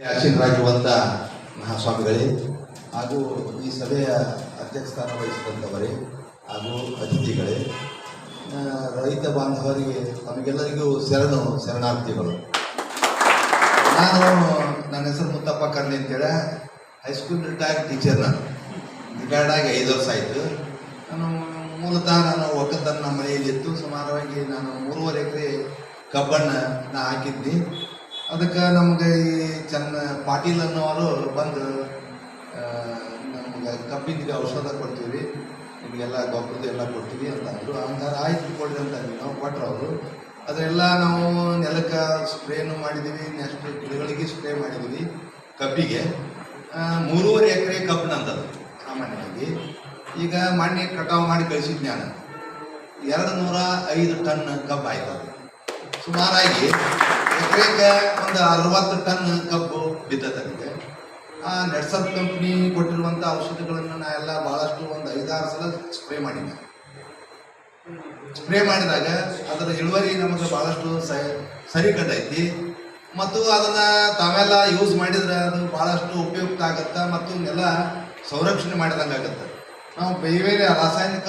ಆಶೀನರಾಗಿರುವಂಥ ಮಹಾಸ್ವಾಮಿಗಳೇ ಹಾಗೂ ಈ ಸಭೆಯ ಅಧ್ಯಕ್ಷ ಸ್ಥಾನ ವಹಿಸಿದಂಥವರೇ ಹಾಗೂ ಅತಿಥಿಗಳೇ ರೈತ ಬಾಂಧವರಿಗೆ ತಮಗೆಲ್ಲರಿಗೂ ಶರಣು ಶರಣಾರ್ಥಿಗಳು. ನಾನು ನನ್ನ ಹೆಸರು ಮುತ್ತಪ್ಪ ಕರ್ಣಿ ಅಂತೇಳಿ ಹೈಸ್ಕೂಲ್ ರಿಟೈರ್ಡ್ ಟೀಚರ್ ನಾನು. ರಿಟೈರ್ಡ್ ಆಗಿ ಐದು ವರ್ಷ ಆಯಿತು. ನಾನು ಮೂಲತಃ ನಾನು ಒಕ್ಕಲ್ತನ ಮನೆಯಲ್ಲಿತ್ತು ಸುಮಾರವಾಗಿ ನಾನು ಮೂರುವರೆ ಎಕರೆ ಕಬ್ಬನ್ನು ನಾ ಹಾಕಿದ್ನಿ. ಅದಕ್ಕೆ ನಮಗೆ ಈ ಚೆನ್ನ ಪಾಟೀಲ್ ಅನ್ನೋರು ಬಂದು ನಮ್ಗೆ ಕಬ್ಬಿಂದಿಗೆ ಔಷಧ ಕೊಡ್ತೀವಿ. ನಿಮಗೆಲ್ಲ ಗೊಬ್ಬರದ ಎಲ್ಲ ಕೊಡ್ತೀವಿ ಅಂತ ಅಂದರು. ಹಂಗಾರೆ ಆಯ್ತು ಕೊಡ್ರಿ ಅಂತ ನಾವು ಕೊಟ್ರು ಅವರು. ಅದರೆಲ್ಲ ನಾವು ನೆಲಕ್ಕೆ ಸ್ಪ್ರೇನು ಮಾಡಿದ್ದೀವಿ ನೆಕ್ಸ್ಟ್ ಗಿಡಗಳಿಗೆ ಸ್ಪ್ರೇ ಮಾಡಿದ್ದೀವಿ ಕಬ್ಬಿಗೆ. ಮೂರುವರೆ ಎಕರೆ ಕಬ್ಬು ನಂದದು ಸಾಮಾನ್ಯವಾಗಿ. ಈಗ ಮಣ್ಣೆ ಕಟಾವು ಮಾಡಿ ಕಳಿಸಿದ್ ನಾನು ಎರಡು ನೂರ ಐದು ಟನ್ ಕಬ್ಬು ಆಯ್ತು ಸುಮಾರಾಗಿ ಎಕರೆಗೆ ಒಂದು ಅರವತ್ತು ಟನ್ ಕಬ್ಬು ಬಿದ್ದದಂತೆ. ಆ ನೆಡ್ಸಪ್ ಕಂಪ್ನಿ ಕೊಟ್ಟಿರುವಂಥ ಔಷಧಿಗಳನ್ನು ನಾ ಎಲ್ಲ ಭಾಳಷ್ಟು ಒಂದು ಐದಾರು ಸಲ ಸ್ಪ್ರೇ ಮಾಡಿದ್ದೆ ಸ್ಪ್ರೇ ಮಾಡಿದಾಗ ಅದರ ಇಳುವರಿ ನಮಗೆ ಭಾಳಷ್ಟು ಸರಿ ಕಂಡೈತಿ ಮತ್ತು ಅದನ್ನು ತಾವೆಲ್ಲ ಯೂಸ್ ಮಾಡಿದ್ರೆ ಅದು ಭಾಳಷ್ಟು ಉಪಯುಕ್ತ ಆಗುತ್ತೆ ಮತ್ತು ನೆಲ ಸಂರಕ್ಷಣೆ ಮಾಡಿದಂಗೆ ಆಗುತ್ತೆ. ನಾವು ಬೇರೆ ರಾಸಾಯನಿಕ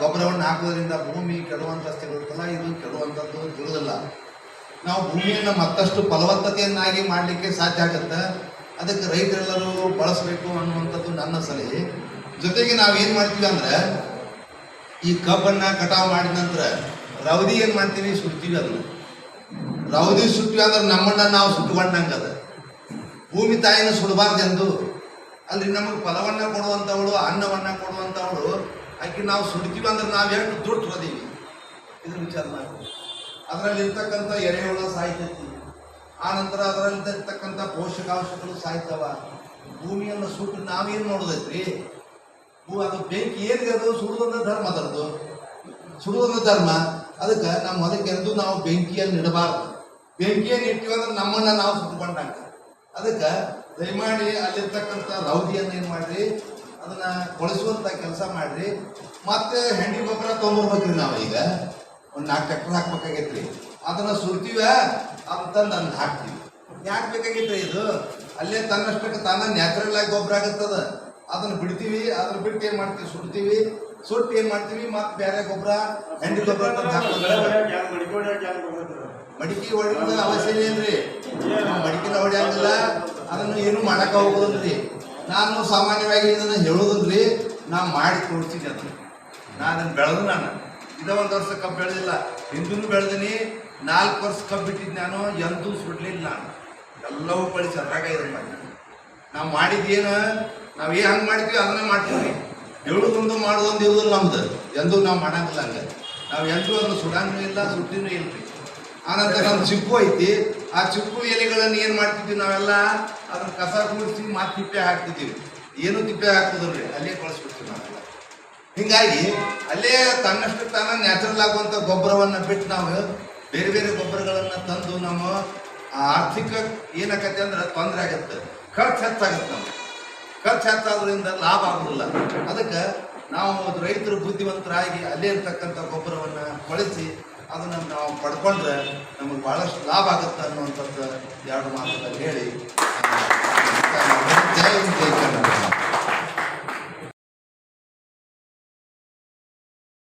ಗೊಬ್ಬರವನ್ನು ಹಾಕೋದ್ರಿಂದ ಭೂಮಿ ಕೆಡುವಂಥ ಇರುತ್ತಲ್ಲ ಇದು ಕೆಡುವಂಥದ್ದು ಇರುವುದಿಲ್ಲ ನಾವು ಭೂಮಿಯನ್ನು ಮತ್ತಷ್ಟು ಫಲವತ್ತತೆಯನ್ನಾಗಿ ಮಾಡಲಿಕ್ಕೆ ಸಾಧ್ಯ ಆಗುತ್ತೆ. ಅದಕ್ಕೆ ರೈತರೆಲ್ಲರೂ ಬಳಸಬೇಕು ಅನ್ನುವಂಥದ್ದು ನನ್ನ ಸಲಹೆ. ಜೊತೆಗೆ ನಾವು ಏನು ಮಾಡ್ತೀವಿ ಅಂದ್ರೆ, ಈ ಕಬ್ಬನ್ನ ಕಟಾವು ಮಾಡಿದ ನಂತರ ರವದಿ ಏನು ಮಾಡ್ತೀವಿ? ಸುಡ್ತೀವಿ ಅದನ್ನು. ರವದಿ ಸುಟ್ವಿ ಅಂದ್ರೆ ನಮ್ಮನ್ನು ನಾವು ಸುಟ್ಟುಕೊಂಡಂಗೆ ಅದ. ಭೂಮಿ ತಾಯಿನ ಸುಡಬಾರ್ದೆಂದು. ಅಲ್ಲಿ ನಮಗೆ ಫಲವನ್ನ ಕೊಡುವಂಥವಳು, ಅನ್ನವನ್ನ ಕೊಡುವಂಥವಳು, ಆಕೆ ನಾವು ಸುಡ್ತೀವಿ ಅಂದ್ರೆ ನಾವು ಎಷ್ಟು ದುಡ್ಡು ಹೋದೀವಿ ಇದ್ರ ವಿಚಾರ ಮಾಡಿ ಅದರಲ್ಲಿ ಇರ್ತಕ್ಕಂಥ ಎರೆಹುಳ ಸಾಯ್ತೈತಿ ಆ ನಂತರ ಅದರಲ್ಲಿ ಇರ್ತಕ್ಕಂಥ ಪೋಷಕಾಂಶಗಳು ಸಾಯ್ತವ ಭೂಮಿಯನ್ನು ಸುಟ್ಟು ನಾವೇನು ಮಾಡೋದೈತ್ರಿ ಭೂ, ಅದು ಬೆಂಕಿ ಏನಿದೆ ಅದು? ಸುಡುವುದೊಂದು ಧರ್ಮ ಅದರದು. ಸುಡುವುದೊಂದು ಧರ್ಮ. ಅದಕ್ಕೆ ನಮ್ಮ ಹೊಲಕ್ಕೆ ಎಂದೂ ನಾವು ಬೆಂಕಿಯನ್ನು ಇಡಬಾರ್ದು. ಬೆಂಕಿಯನ್ನು ಇಟ್ಟಿವಿ ಅಂದ್ರೆ ನಮ್ಮನ್ನ ನಾವು ಸುಟ್ಟುಕೊಂಡಂಗೆ ಅದಕ್ಕೆ ದಯಮಾಡಿ ಅಲ್ಲಿರ್ತಕ್ಕಂಥ ರೌದಿಯನ್ನು ಏನು ಮಾಡ್ರಿ? ಅದನ್ನ ಕೊಳಿಸುವಂತ ಕೆಲಸ ಮಾಡ್ರಿ. ಮತ್ತೆ ಹೆಂಡಿ ಗೊಬ್ಬರ ತೊಗೊಂಡ್ಬರ್ಬೇಕ್ರಿ ನಾವು ಈಗ ಒಂದು ನಾಲ್ಕು ಚಕ್ರ ಹಾಕ್ಬೇಕಾಗೈತ್ರಿ. ಅದನ್ನ ಸುರ್ತೀವ ಅಂತಂದು ನಂದು ಹಾಕ್ತೀವಿ. ಯಾಕೆ ಬೇಕಾಗೈತ್ರಿ ಇದು? ಅಲ್ಲೇ ತನ್ನಷ್ಟಕ್ಕೆ ತಾನ ನ್ಯಾಚುರಲ್ ಆಗಿ ಗೊಬ್ಬರ ಆಗತ್ತದ. ಅದನ್ನ ಬಿಡ್ತೀವಿ ಅದನ್ನ ಬಿಟ್ಟು ಏನು ಮಾಡ್ತೀವಿ? ಸುಡ್ತೀವಿ. ಸುಟ್ಟು ಏನು ಮಾಡ್ತೀವಿ? ಮತ್ತೆ ಬೇರೆ ಗೊಬ್ಬರ, ಹೆಂಡಿ ಗೊಬ್ಬರ ಮಡಿಕೆ ಹೊಡಿಯೋದ ಅವಶ್ಯ ಏನ್ರಿ? ಮಡಿಕೆನ ಆಗಲ್ಲ ಅದನ್ನು ಏನು ಮಾಡಕ್ಕೆ ಹೋಗೋದಿಲ್ರಿ ನಾನು ಸಾಮಾನ್ಯವಾಗಿ ಇದನ್ನ ಹೇಳೋದಿಲ್ರಿ ನಾ ಮಾಡಿ ತೋರಿಸಿದ್ದೆ ಅದನ್ನ. ನಾನು ಬೆಳೆದು ನಾನು. ಇದ ಒಂದು ವರ್ಷ ಕಬ್ಬು ಬೆಳೆದಿಲ್ಲ. ಹಿಂದೂ ಬೆಳೆದಿನಿ, ನಾಲ್ಕು ವರ್ಷ ಕಬ್ಬು ಬಿಟ್ಟಿದ್ದು ನಾನು, ಎಂದೂ ಸುಡ್ಲಿಲ್ಲ ನಾನು. ಎಲ್ಲವೂ ಬಳಿ ಚೆನ್ನಾಗ ಇದನ್ನ ಮಾಡಿ ನಾವು ಮಾಡಿದ್ದೇನು ನಾವು ಏನು ಹಂಗೆ ಮಾಡ್ತೀವಿ ಅದನ್ನೇ ಮಾಡ್ತೀವಿ. ಹೇಳೋದೊಂದು ಮಾಡೋದೊಂದು ಇರೋದಿಲ್ಲ ನಮ್ದು. ಎಂದೂ ನಾವು ಮಾಡಂಗಿಲ್ಲ ಹಂಗೆ. ನಾವು ಎಂದೂ ಅದನ್ನು ಸುಡಂಗೂ ಇಲ್ಲ ಸುಟ್ಟಿನೂ ಇಲ್ರಿ ಆನಂತರ ನಮ್ಮ ಚಿಪ್ಪು ಐತಿ. ಆ ಚಿಪ್ಪು ಎಲೆಗಳನ್ನು ಏನು ಮಾಡ್ತಿದ್ವಿ ನಾವೆಲ್ಲ? ಅದನ್ನ ಕಸ ಕೂಡಿಸಿ ಮತ್ತೆ ತಿಪ್ಪೆ ಹಾಕ್ತಿದ್ದೀವಿ ಏನು ತಿಪ್ಪೆ ಹಾಕ್ತದ್ರಿ ಅಲ್ಲೇ ಕಳಿಸ್ಬಿಡ್ತೀವಿ ನಾವೆಲ್ಲ. ಹಿಂಗಾಗಿ ಅಲ್ಲೇ ತನ್ನಷ್ಟು ತಾನ ನ್ಯಾಚುರಲ್ ಆಗುವಂಥ ಗೊಬ್ಬರವನ್ನು ಬಿಟ್ಟು ನಾವು ಬೇರೆ ಬೇರೆ ಗೊಬ್ಬರಗಳನ್ನು ತಂದು ನಮ್ಮ ಆರ್ಥಿಕ ಏನಾಗತ್ತೆ ಅಂದ್ರೆ ತೊಂದರೆ ಆಗತ್ತೆ. ಖರ್ಚು ಹೆಚ್ಚಾಗತ್ತೆ ನಮ್ಗೆ. ಖರ್ಚು ಹೆಚ್ಚಾದ್ರಿಂದ ಲಾಭ ಆಗೋದಿಲ್ಲ. ಅದಕ್ಕೆ ನಾವು ರೈತರು ಬುದ್ಧಿವಂತರಾಗಿ ಅಲ್ಲೇ ಇರ್ತಕ್ಕಂಥ ಗೊಬ್ಬರವನ್ನು ಬಳಸಿ ಅದನ್ನು ನಾವು ಪಡ್ಕೊಂಡ್ರೆ ನಮಗೆ ಭಾಳಷ್ಟು ಲಾಭ ಆಗುತ್ತೆ ಅನ್ನುವಂಥದ್ದು ಎರಡು ಮಾತುಗಳಲ್ಲಿ ಹೇಳಿ. ಜೈ ಹಿಂದ್, ಜೈ ಕರ್ನಾಟಕ